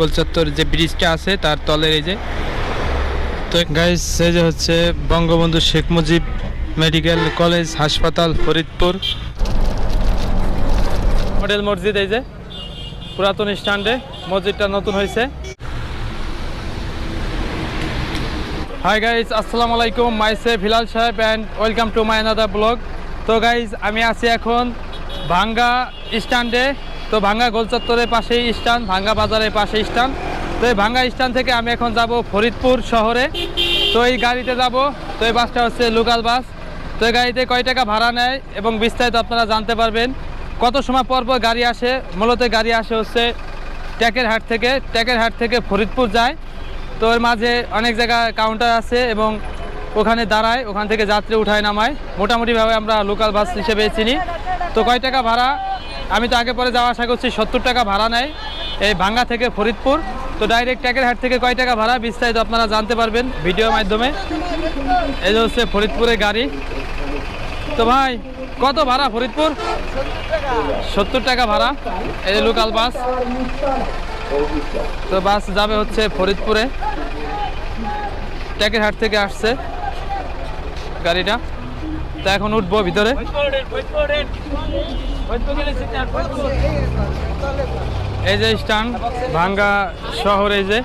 গোলচত্বর যে ব্রিজটা আছে, তার তলের এই যে। তো গাইস এই যে হচ্ছে বঙ্গবন্ধু শেখ মুজিব মেডিকেল কলেজ হাসপাতাল ফরিদপুর। মডেল মসজিদ এই যে, পুরাতন স্ট্যান্ডে মসজিদটা নতুন হয়েছে। হাই গাইজ আসসালামু আলাইকুম। মাই সে ফিলাল সাহেব and welcome to my another blog তো গাইজ আমি আছি এখন ভাঙ্গা স্ট্যান্ডে। তো ভাঙ্গা গোলচত্বরের পাশেই স্টান ভাঙ্গা বাজারের পাশে স্টান তো এই ভাঙ্গা স্টান থেকে আমি এখন যাব ফরিদপুর শহরে। তো এই গাড়িতে যাব, তো এই বাসটা হচ্ছে লোকাল বাস। তো এই গাড়িতে কয় টাকা ভাড়া নেয় এবং বিস্তারিত আপনারা জানতে পারবেন। কত সময় পর পর গাড়ি আসে? মূলত গাড়ি আসে হচ্ছে ট্যাকের হাট থেকে। ট্যাকের হাট থেকে ফরিদপুর যায়। তো এর মাঝে অনেক জায়গায় কাউন্টার আছে এবং ওখানে দাঁড়ায়, ওখান থেকে যাত্রী উঠায় নামায়। মোটামুটিভাবে আমরা লোকাল বাস হিসেবে চিনি। তো কয় টাকা ভাড়া? আমি তো আগে পরে যাওয়া আশা করছি, সত্তর টাকা ভাড়া নেয়। এই ভাঙ্গা থেকে ফরিদপুর। তো ডাইরেক্ট ট্যাকের হাট থেকে কয় টাকা ভাড়া, বিস্তারিত আপনারা জানতে পারবেন ভিডিওর মাধ্যমে। এই হচ্ছে ফরিদপুরের গাড়ি। তো ভাই, কত ভাড়া ফরিদপুর? সত্তর টাকা ভাড়া। এই লোকাল বাস তো বাস যাবে হচ্ছে ফরিদপুরে। ট্যাকের হাট থেকে আসছে গাড়িটা। তো এখন উঠবো ভিতরে। এই যে স্ট্যান্ড, ভাঙ্গা শহর এই যে।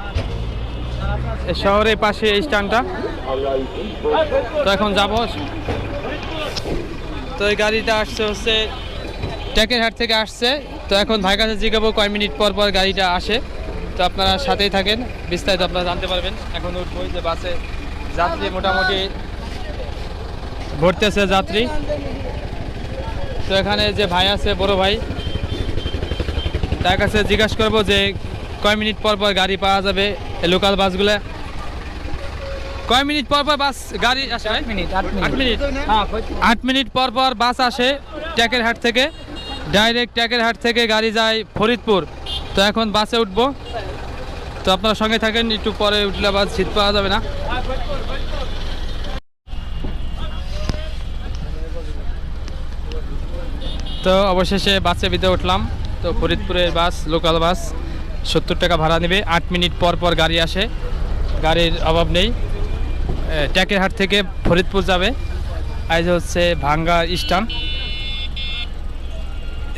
শহরের পাশে এই স্ট্যান্ডটা। তো এখন যাব। তো এই গাড়িটা আসছে হচ্ছে ট্যাকের হাট থেকে আসছে। তো এখন ভাই কাছে জিজ্ঞাবো কয় মিনিট পর পর গাড়িটা আসে। তো আপনারা সাথেই থাকেন, বিস্তারিত আপনারা জানতে পারবেন। এখন উঠবো যে বাসে। যাত্রী মোটামুটি, ভরতেছে যাত্রী। তো এখানে যে ভাই আছে বড় ভাই তার কাছে জিজ্ঞাসা করব যে কয় মিনিট পর পর গাড়ি পাওয়া যাবে লোকাল বাসগুলো কয় মিনিট পর পর বাস গাড়ি আসে? মিনিট আট আট মিনিট। হ্যাঁ আট মিনিট পর পর বাস আসে ট্যাকের হাট থেকে। ডাইরেক্ট ট্যাকের হাট থেকে গাড়ি যায় ফরিদপুর। তো এখন বাসে উঠবো। তো আপনারা সঙ্গে থাকেন একটু পরে উঠলে বাস সিট পাওয়া যাবে না। তো অবশেষে বাসে ভিতরে উঠলাম। তো ফরিদপুরের বাস লোকাল বাস সত্তর টাকা ভাড়া নেবে। আট মিনিট পর পর গাড়ি আসে। গাড়ির অভাব নেই। এ, ট্যাকের হাট থেকে ফরিদপুর যাবে। আজ হচ্ছে ভাঙ্গা স্ট্যান্ড।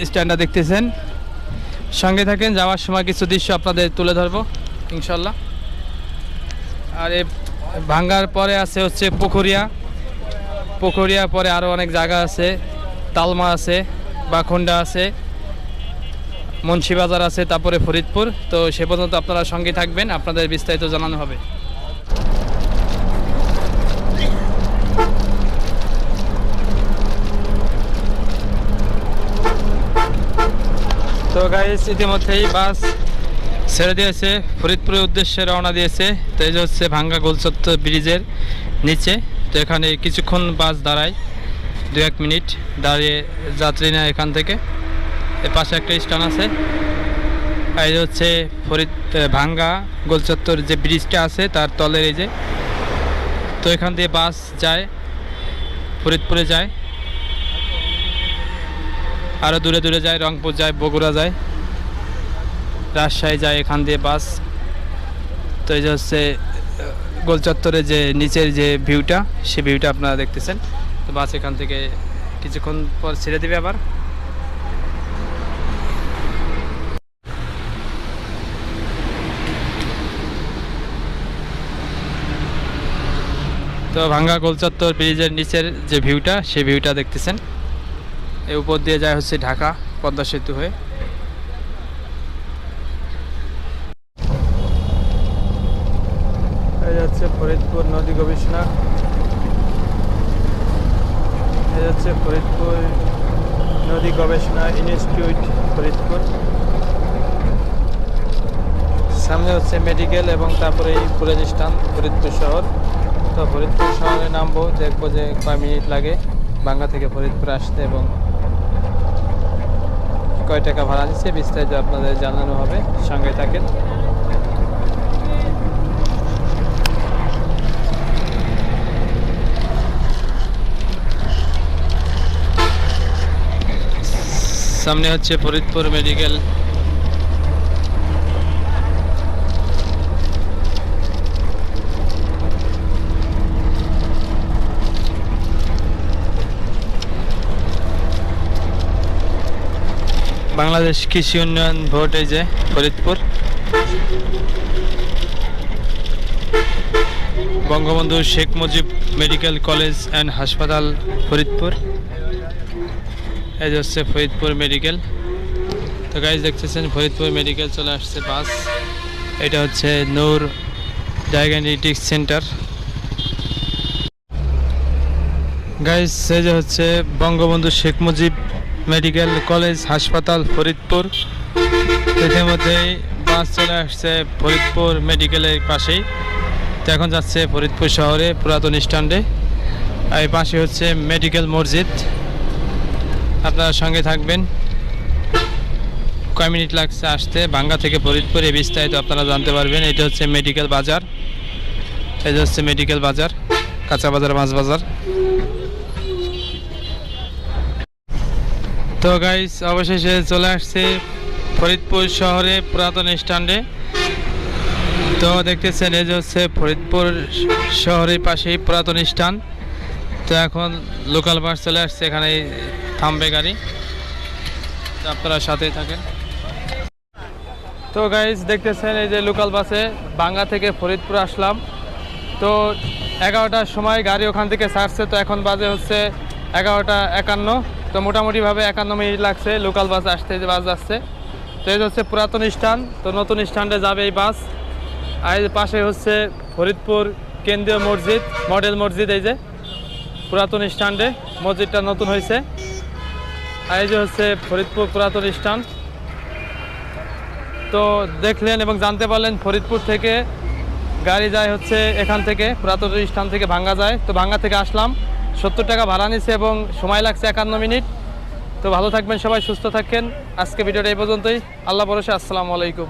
স্ট্যান্ডটা দেখতেছেন। সঙ্গে থাকেন যাওয়ার সময় কিছু দৃশ্য আপনাদের তুলে ধরবো ইনশাল্লাহ। আর এ ভাঙ্গার পরে আছে হচ্ছে পুকুরিয়া পুকুরিয়া পরে আরও অনেক জায়গা আছে। তালমা আছে। বাখুন্ডা আছে, মুন্সিবাজার আছে, তারপরে ফরিদপুর। তো সে পর্যন্ত আপনারা সঙ্গে থাকবেন, আপনাদের বিস্তারিত জানানো হবে। তো গাইস ইতিমধ্যেই বাস ছেড়ে দিয়েছে, ফরিদপুরের উদ্দেশ্যে রওনা দিয়েছে। তো এই হচ্ছে ভাঙ্গা গোলচত্বর ব্রিজের নিচে, তো এখানে কিছুক্ষণ বাস দাঁড়ায়। দু এক মিনিট দাঁড়িয়ে যাত্রী নেয় এখান থেকে। এর পাশে একটা স্ট্যান্ড আছে। এই হচ্ছে ফরিদ ভাঙ্গা গোলচত্বর যে ব্রিজটা আছে তার তলের এই যে। তো এখান দিয়ে বাস যায় ফরিদপুরে যায়। আরও দূরে দূরে যায় রংপুর যায় বগুড়া যায়। রাজশাহী যায় এখান দিয়ে বাস। তো এই যে হচ্ছে আহ, গোলচত্বরের যে নিচের যে ভিউটা সে ভিউটা আপনারা দেখতেছেন। তো বাস এখান থেকে কিছুক্ষণ পর ছেড়ে দেবে আবার। তো ভাঙ্গা গোলচত্বর ব্রিজের নিচের যে ভিউটা, সেই ভিউটা দেখতেছেন। এই উপর দিয়ে যায় হচ্ছে ঢাকা, পদ্মা সেতু হয়ে। যাচ্ছে ফরিদপুর নদী গবেষণা। এই যাচ্ছে ফরিদপুর নদী গবেষণা ইনস্টিটিউট, ফরিদপুর। সামনে হচ্ছে মেডিকেল এবং তারপরে এই কলেজ স্থান ফরিদপুর শহর। তো ফরিদপুর শহরে নামবো, দেখব যে কয় মিনিট লাগে বাংলা থেকে ফরিদপুর আসতে এবং কয় টাকা ভাড়া নিচ্ছে, বিস্তারিত আপনাদের জানানো হবে, সঙ্গে থাকেন। সামনে হচ্ছে ফরিদপুর মেডিকেল। বাংলাদেশ কৃষি উন্নয়ন ভোট এই যে Faridpur. Bangabandhu Sheikh Mujib medical college and হাসপাতাল ফরিদপুর। এই যে হচ্ছে ফরিদপুর মেডিকেল। তো গাইজ দেখতেছেন ফরিদপুর মেডিকেল চলে আসছে বাস। এটা হচ্ছে নূর ডায়াগনস্টিক সেন্টার। গাইজ এই যে হচ্ছে বঙ্গবন্ধু শেখ মুজিব মেডিকেল কলেজ হাসপাতাল ফরিদপুর। ইতিমধ্যেই বাস চলে আসছে ফরিদপুর মেডিকেলের পাশেই। তো এখন যাচ্ছে ফরিদপুর শহরে, পুরাতন স্ট্যান্ডে। আর এই পাশে হচ্ছে মেডিকেল মসজিদ। আপনারা সঙ্গে থাকবেন। কয় মিনিট লাগছে আসতে? বাঙ্গা থেকে ফরিদপুর, এই বিস্তারিত আপনারা জানতে পারবেন। এটা হচ্ছে মেডিকেল বাজার। এটা হচ্ছে মেডিকেল বাজার, কাঁচা বাজার, মাছ বাজার। তো গাইস অবশেষে চলে আসছে ফরিদপুর শহরে পুরাতন স্ট্যান্ডে। তো দেখতেছেন, এই যে হচ্ছে ফরিদপুর শহরের পাশেই পুরাতন স্ট্যান্ড। তো এখন লোকাল বাস চলে আসছে এখানে থামবে গাড়ি। আপনারা সাথেই থাকেন। তো গাইজ দেখতেছেন এই যে লোকাল বাসে বাঙ্গা থেকে ফরিদপুর আসলাম। তো এগারোটার সময় গাড়ি ওখান থেকে ছাড়ছে, তো এখন বাজে হচ্ছে এগারোটা একান্ন। তো মোটামুটিভাবে একান্ন মিনিট লাগছে লোকাল বাস আসতে যে বাস যাচ্ছে তো এই হচ্ছে পুরাতন স্ট্যান্ড তো নতুন স্ট্যান্ডে যাবে এই বাস আর পাশে হচ্ছে ফরিদপুর কেন্দ্রীয় মসজিদ মডেল মসজিদ এই যে। পুরাতন স্ট্যান্ডে মসজিদটা নতুন হয়েছে। আর এই যে হচ্ছে ফরিদপুর পুরাতন স্ট্যান্ড। তো দেখলেন এবং জানতে পারলেন ফরিদপুর থেকে গাড়ি যায় হচ্ছে এখান থেকে, পুরাতন স্থান থেকে ভাঙ্গা যায়। তো ভাঙ্গা থেকে আসলাম। সত্তর টাকা ভাড়া নিছে এবং সময় লাগছে একান্ন মিনিট। তো ভালো থাকবেন সবাই, সুস্থ থাকেন আজকে ভিডিওটা এই পর্যন্তই। আল্লাহ ভরসা। আসসালামু আলাইকুম।